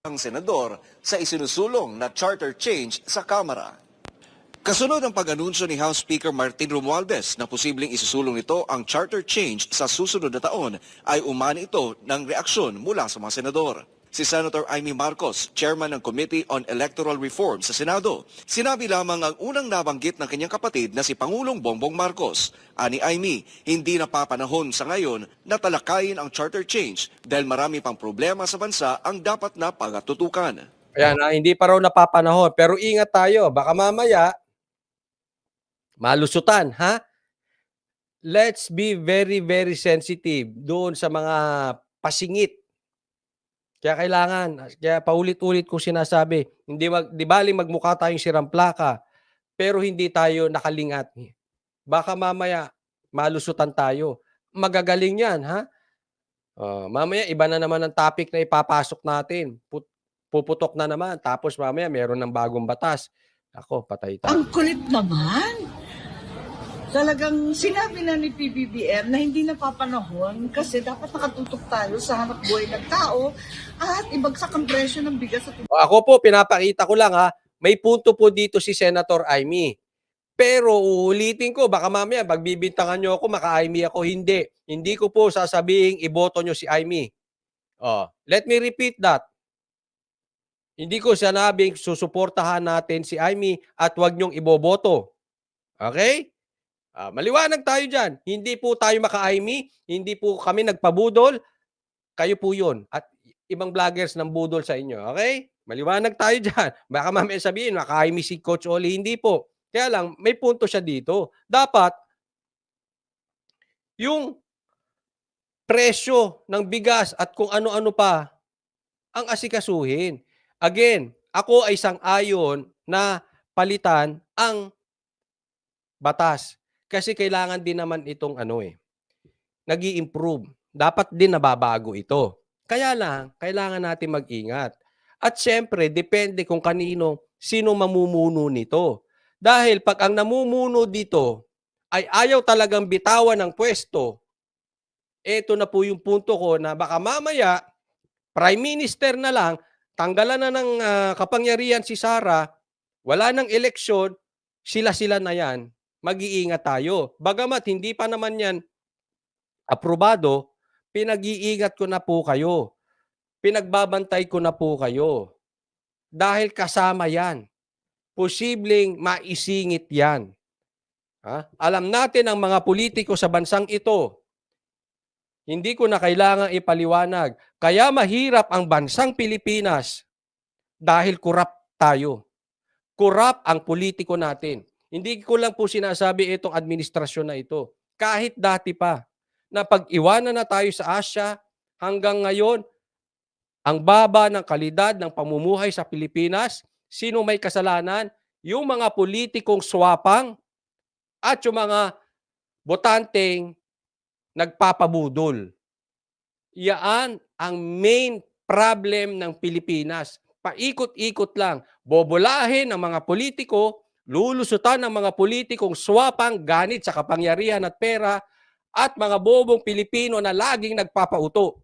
ang senador sa isinusulong na charter change sa Kamara. Kasunod ang pag-anunsyo ni House Speaker Martin Romualdez na posibleng isusulong nito ang charter change sa susunod na taon ay umani ito ng reaksyon mula sa mga senador. Si Senator Amy Marcos, chairman ng Committee on Electoral Reform sa Senado, sinabi lamang ang unang nabanggit ng kanyang kapatid na si Pangulong Bongbong Marcos. Ani Amy, hindi napapanahon sa ngayon na talakayin ang charter change dahil marami pang problema sa bansa ang dapat na pagatutukan. Ayan, ah, hindi pa raw napapanahon. Pero ingat tayo. Baka mamaya, malusutan, ha? Let's be very, very sensitive doon sa mga pasingit. Kaya kailangan, kaya paulit-ulit ko sinasabi, hindi mag, di bali magmukha tayong sirang plaka, pero hindi tayo nakalingat. Baka mamaya, malusutan tayo. Magagaling yan, ha? Ah, mamaya, iba na naman ang topic na ipapasok natin. Put, puputok na naman. Tapos mamaya meron ng bagong batas. Ako, patay tayo. Ang kulit naman. Talagang sinabi na ni PBBM na hindi napapanahon kasi dapat nakatutok tayo sa hanap buhay ng tao at ibagsak ang presyo ng bigas at Ako po, pinapakita ko lang ha. May punto po dito si Senator Amy. Pero uulitin ko, baka mamaya pagbibintangan nyo ako, maka-Amy ako. Hindi. Hindi ko po sasabihin iboto nyo si Amy. Oh, let me repeat that. Hindi ko sinabing susuportahan natin si Amy at wag nyong iboboto. Okay? Ah, maliwanag tayo dyan. Hindi po tayo maka-Amy. Hindi po kami nagpabudol. Kayo po yun. At ibang vloggers ng budol sa inyo. Okay? Maliwanag tayo dyan. Baka mamaya sabihin, maka-Amy si Coach Oli. Hindi po. Kaya lang, may punto siya dito. Dapat, yung presyo ng bigas at kung ano-ano pa ang asikasuhin. Again, ako ay sang-ayon na palitan ang batas. Kasi kailangan din naman itong ano eh, nag improve Dapat din nababago ito. Kaya lang, kailangan natin mag-ingat. At syempre, depende kung kanino, sino mamumuno nito. Dahil pag ang namumuno dito ay ayaw talagang bitawan ng pwesto, ito na po yung punto ko na baka mamaya, prime minister na lang, tanggalan na ng ah, kapangyarihan si Sara, wala ng eleksyon, sila-sila na yan, mag-iingat tayo. Bagamat hindi pa naman yan aprobado, pinag-iingat ko na po kayo. Pinagbabantay ko na po kayo. Dahil kasama yan. Posibleng maisingit yan. Ha? Alam natin ang mga politiko sa bansang ito. Hindi ko na kailangan ipaliwanag. Kaya mahirap ang bansang Pilipinas dahil kurap tayo. Kurap ang politiko natin. Hindi ko lang po sinasabi itong administrasyon na ito. Kahit dati pa, na pag-iwanan na tayo sa Asya, hanggang ngayon, ang baba ng kalidad ng pamumuhay sa Pilipinas, sino may kasalanan? Yung mga politikong swapang at yung mga botanteng nagpapabudol. Yaan ang main problem ng Pilipinas. Paikot-ikot lang. Bobolahin ng mga politiko, lulusutan ng mga politikong swapang ganit sa kapangyarihan at pera at mga bobong Pilipino na laging nagpapauto.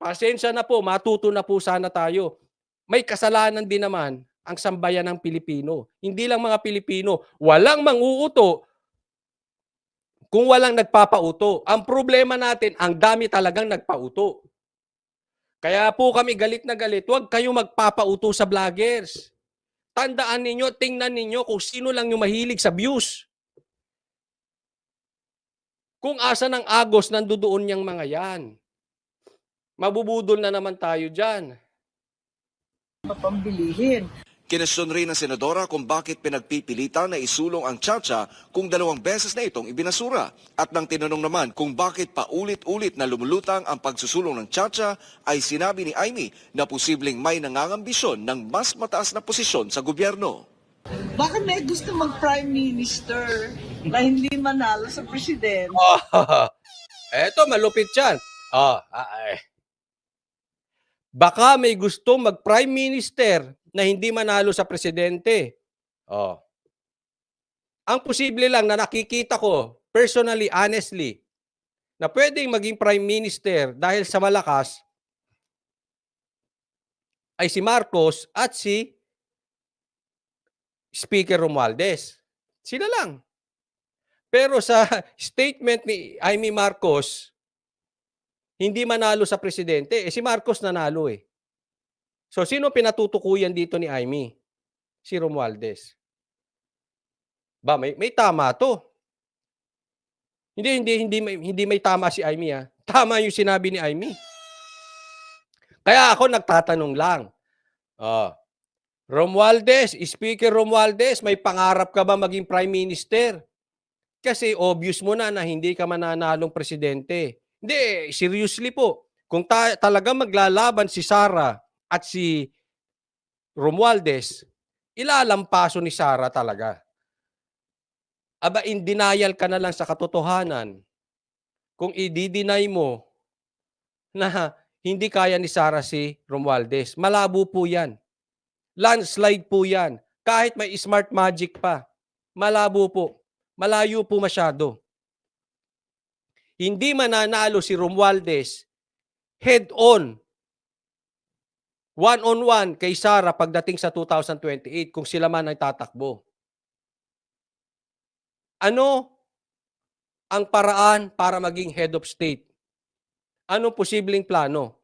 Pasensya na po, matuto na po sana tayo. May kasalanan din naman ang sambayan ng Pilipino. Hindi lang mga Pilipino, walang manguuto kung walang nagpapauto. Ang problema natin, ang dami talagang nagpauto. Kaya po kami galit na galit, huwag kayo magpapauto sa vloggers. Tandaan ninyo, tingnan ninyo kung sino lang yung mahilig sa views. Kung asa ng agos, nandoon niyang mga yan. Mabubudol na naman tayo dyan. mapambilihin. Kinestyon rin ng senadora kung bakit pinagpipilitan na isulong ang Chacha kung dalawang beses na itong ibinasura. At nang tinanong naman kung bakit paulit-ulit na lumulutang ang pagsusulong ng Chacha, ay sinabi ni Amy na posibleng may nangangambisyon ng mas mataas na posisyon sa gobyerno. Bakit may gusto mag-prime minister na hindi manalo sa presidente? Oh, eto, malupit yan. Oh, ay. Baka may gusto mag-prime minister na hindi manalo sa presidente. Oh. Ang posible lang na nakikita ko, personally, honestly, na pwedeng maging prime minister dahil sa malakas, ay si Marcos at si Speaker Romualdez. Sila lang. Pero sa statement ni Amy Marcos, hindi manalo sa presidente. Eh si Marcos nanalo eh. So sino pinatutukuyan dito ni Amy? Si Romualdez. Ba, may, may tama to. Hindi, hindi, hindi, may, hindi may tama si Amy ha. Tama yung sinabi ni Amy. Kaya ako nagtatanong lang. Oh, Romualdez, Speaker Romualdez, may pangarap ka ba maging Prime Minister? Kasi obvious mo na na hindi ka mananalong presidente. Hindi, seriously po. Kung ta- talaga maglalaban si Sara at si Romualdez, ilalampaso ni Sara talaga. Aba, in denial ka na lang sa katotohanan. Kung i-deny mo na hindi kaya ni Sara si Romualdez, malabo po yan. Landslide po yan. Kahit may smart magic pa. Malabo po. Malayo po masyado. Hindi mananalo si Romualdez one-on-one kay Sara pagdating sa 2028 kung sila man ay tatakbo. Ano ang paraan para maging head of state? Ano posibleng plano?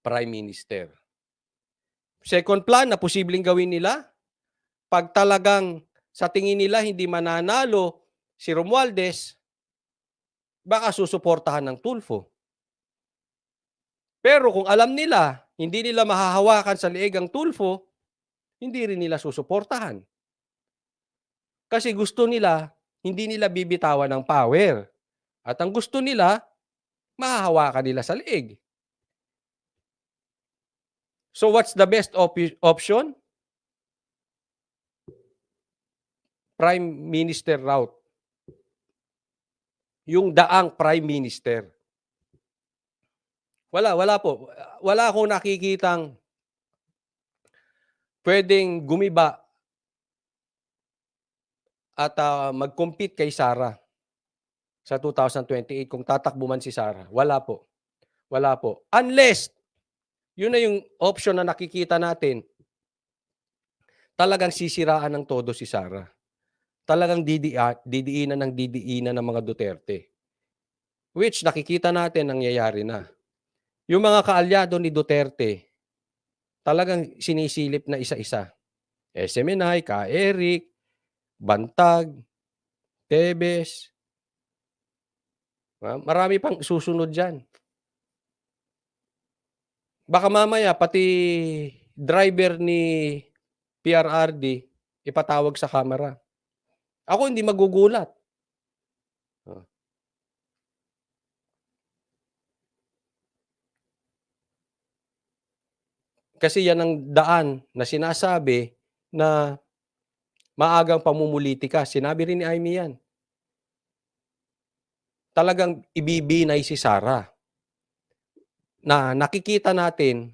Prime Minister. Second plan na posibleng gawin nila, pag talagang sa tingin nila hindi mananalo si Romualdez, baka susuportahan ng Tulfo. Pero kung alam nila, hindi nila mahahawakan sa leeg ang Tulfo, hindi rin nila susuportahan. Kasi gusto nila, hindi nila bibitawan ng power. At ang gusto nila, mahahawakan nila sa leeg. So what's the best op- option? Prime Minister route. Yung daang Prime Minister. Wala, wala po. Wala akong nakikitang pwedeng gumiba at ah, mag-compete kay Sara sa 2028 kung tatakbo man si Sara. Wala po. Wala po. Unless, yun na yung option na nakikita natin, talagang sisiraan ng todo si Sara. Talagang didia, didiinan ng didiinan ng mga Duterte. Which nakikita natin nangyayari na. Yung mga kaalyado ni Duterte, talagang sinisilip na isa-isa. SMNI, Ka Eric, Bantag, Tebes. Marami pang susunod dyan. Baka mamaya pati driver ni PRRD ipatawag sa kamera. Ako hindi magugulat. Kasi yan ang daan na sinasabi na maagang pamumulitika. Sinabi rin ni Amy yan. Talagang ibibinay si Sara. Na nakikita natin,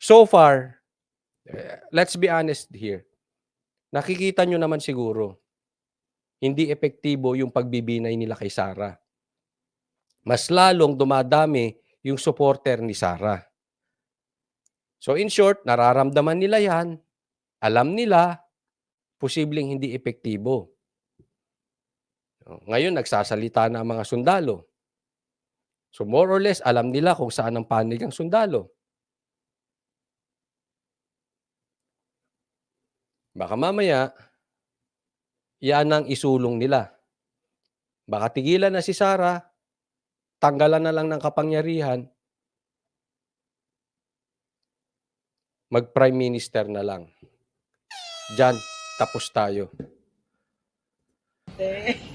so far, eh, let's be honest here, nakikita nyo naman siguro, hindi epektibo yung pagbibinay nila kay Sara. Mas lalong dumadami yung supporter ni Sara. So in short, nararamdaman nila yan, alam nila, posibleng hindi epektibo. Ngayon, nagsasalita na ang mga sundalo. So more or less, alam nila kung saan ang panig ang sundalo. Baka mamaya, yan ang isulong nila. Baka tigilan na si Sara, tanggalan na lang ng kapangyarihan, mag-prime minister na lang. Diyan, tapos tayo.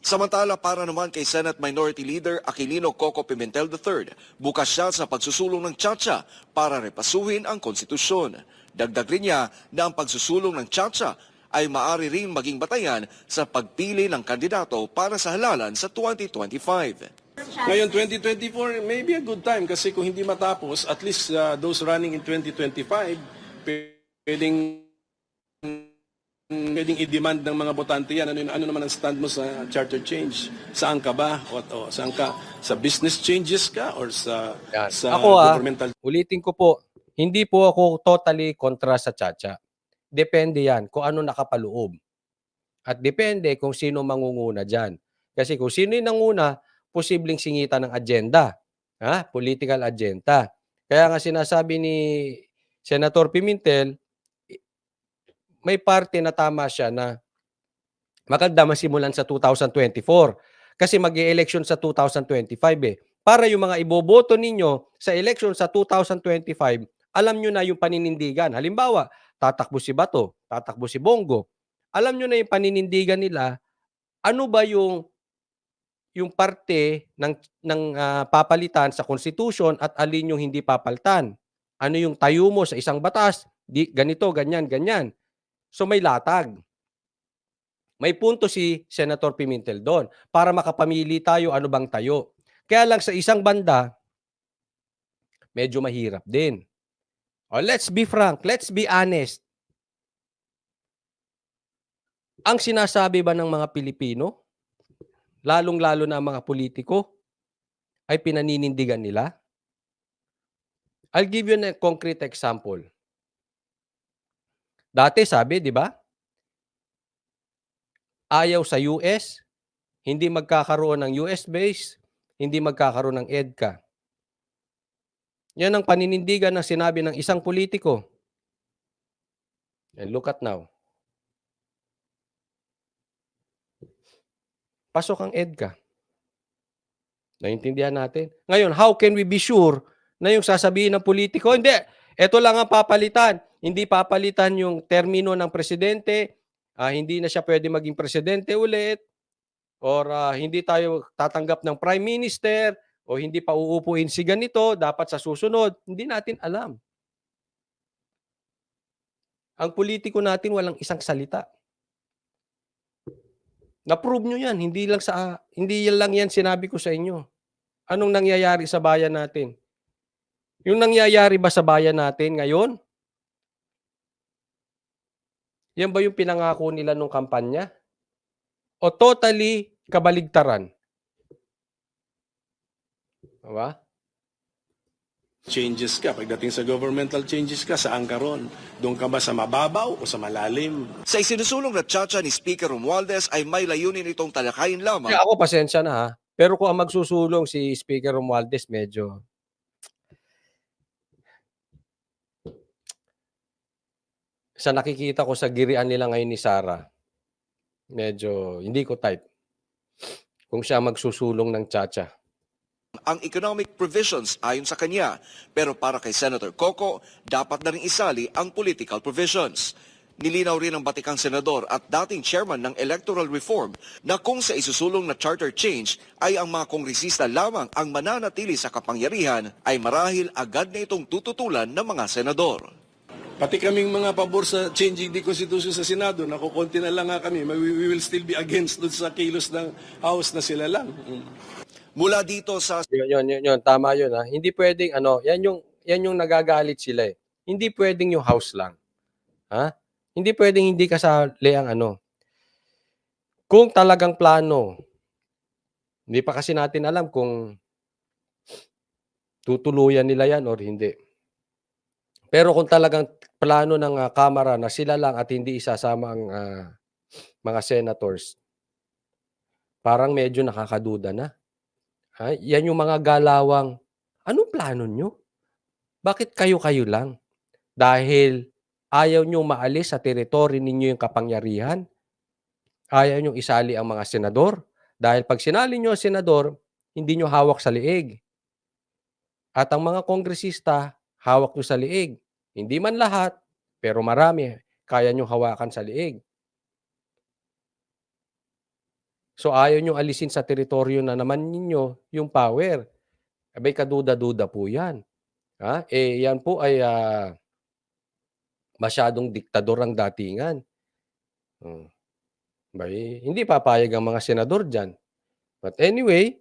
Samantala para naman kay Senate Minority Leader Aquilino Coco Pimentel III, bukas siya sa pagsusulong ng Chacha para repasuhin ang konstitusyon. Dagdag rin niya na ang pagsusulong ng Chacha ay maaari rin maging batayan sa pagpili ng kandidato para sa halalan sa 2025. Ngayon, 2024 may be a good time kasi kung hindi matapos, at least uh, those running in 2025, p- pwedeng Pwedeng i-demand ng mga botante yan. Ano, ano naman ang stand mo sa charter change? Saan ka ba? O, o, saan ka? Sa business changes ka? Or sa, Yan. sa Ako, ah, governmental Ulitin ko po, hindi po ako totally kontra sa Chacha. Depende yan kung ano nakapaloob. At depende kung sino mangunguna dyan. Kasi kung sino yung nanguna, posibleng singitan ng agenda. Ha? Political agenda. Kaya nga sinasabi ni Senator Pimentel, may parte na tama siya na maganda masimulan sa 2024. Kasi mag election sa 2025 eh. Para yung mga iboboto ninyo sa election sa 2025, alam nyo na yung paninindigan. Halimbawa, tatakbo si Bato, tatakbo si Bongo. Alam nyo na yung paninindigan nila, ano ba yung yung parte ng ng ah, papalitan sa constitution at alin yung hindi papalitan. Ano yung tayo mo sa isang batas? Di ganito, ganyan, ganyan. So may latag. May punto si Senator Pimentel doon para makapamili tayo ano bang tayo. Kaya lang sa isang banda, medyo mahirap din. O let's be frank, let's be honest. Ang sinasabi ba ng mga Pilipino, lalong-lalo na ang mga politiko, ay pinaninindigan nila? I'll give you a concrete example. Dati sabi, di ba? Ayaw sa US, hindi magkakaroon ng US base, hindi magkakaroon ng EDCA. Yan ang paninindigan na sinabi ng isang politiko. And look at now. Pasok ang EDCA. Naintindihan natin. Ngayon, how can we be sure na yung sasabihin ng politiko, hindi, ito lang ang papalitan. Hindi papalitan yung termino ng presidente, ah, hindi na siya pwede maging presidente ulit, or ah, hindi tayo tatanggap ng prime minister, o hindi pa uupuin si ganito, dapat sa susunod. Hindi natin alam. Ang politiko natin walang isang salita. Na-prove nyo yan. Hindi lang sa hindi lang yan sinabi ko sa inyo. Anong nangyayari sa bayan natin? Yung nangyayari ba sa bayan natin ngayon? Yan ba yung pinangako nila nung kampanya? O totally kabaligtaran? Diba? Changes ka? Pagdating sa governmental changes ka, saan ka ron? Doon ka ba sa mababaw o sa malalim? Sa isinusulong na tsatsya ni Speaker Romualdez ay may layunin itong talakayin lamang Kaya ako pasensya na ha. Pero kung ang magsusulong si Speaker Romualdez medyo sa nakikita ko sa girian nila ngayon ni Sara, medyo hindi ko type. Kung siya magsusulong ng tsatsya. Ang economic provisions ayon sa kanya. Pero para kay Senator Coco, dapat na rin isali ang political provisions. Nilinaw rin ng batikang senador at dating chairman ng electoral reform na kung sa isusulong na charter change ay ang mga kongresista lamang ang mananatili sa kapangyarihan ay marahil agad na itong tututulan ng mga senador. Pati kaming mga pabor sa changing the constitution sa Senado, nakukunti na lang nga kami, we, will still be against doon sa kilos ng House na sila lang. Mula dito sa Yun, yun, yun, yun, tama yun ha. Hindi pwedeng ano, yan yung yan yung nagagalit sila eh. Hindi pwedeng yung house lang. Ha? Hindi pwedeng hindi kasali ang ano. Kung talagang plano, hindi pa kasi natin alam kung tutuluyan nila yan or hindi. Pero kung talagang plano ng ah, Kamara na sila lang at hindi isasama ang ah, mga senators, parang medyo nakakaduda na. Ha? Yan yung mga galawang, anong plano nyo? Bakit kayo-kayo lang? Dahil ayaw nyo maalis sa teritoryo ninyo yung kapangyarihan? Ayaw nyo isali ang mga senador? Dahil pag sinali nyo ang senador, hindi nyo hawak sa liig. At ang mga kongresista, hawak nyo sa liig. Hindi man lahat, pero marami, kaya nyo hawakan sa liig. So ayaw nyo alisin sa teritoryo na naman ninyo yung power. Abay kaduda-duda po yan. Ha? Eh yan po ay ah, masyadong diktador ang datingan. Hmm. Bay, hindi papayag ang mga senador dyan. But anyway,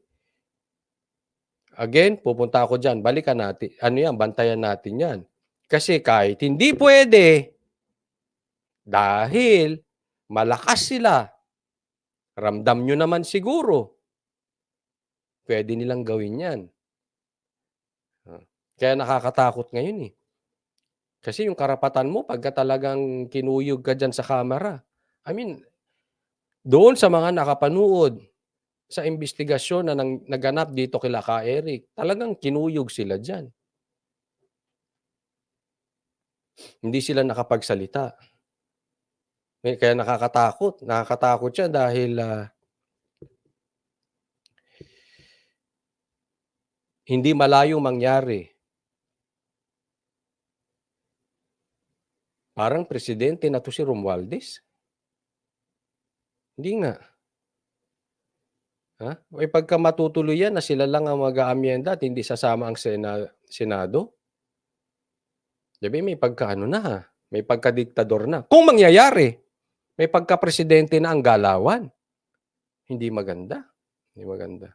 again, pupunta ako dyan. Balikan natin. Ano yan? Bantayan natin yan. Kasi kahit hindi pwede, dahil malakas sila, ramdam nyo naman siguro, pwede nilang gawin yan. Ah, Kaya nakakatakot ngayon eh. Kasi yung karapatan mo, pagka talagang kinuyog ka dyan sa kamera, I mean, doon sa mga nakapanood sa investigasyon na nang, naganap dito kila Ka Eric, talagang kinuyog sila dyan. Hindi sila nakapagsalita. Eh, Kaya nakakatakot. Nakakatakot siya dahil ah, hindi malayong mangyari. Parang presidente na to si Romualdez. Hindi nga. Ha? May pagka matutuloy yan na sila lang ang mag-aamyenda at hindi sasama ang Sena- Senado. Sabi, may pagkaano na ha. May pagka-diktador na. Kung mangyayari, may pagka-presidente na ang galawan. Hindi maganda. Hindi maganda.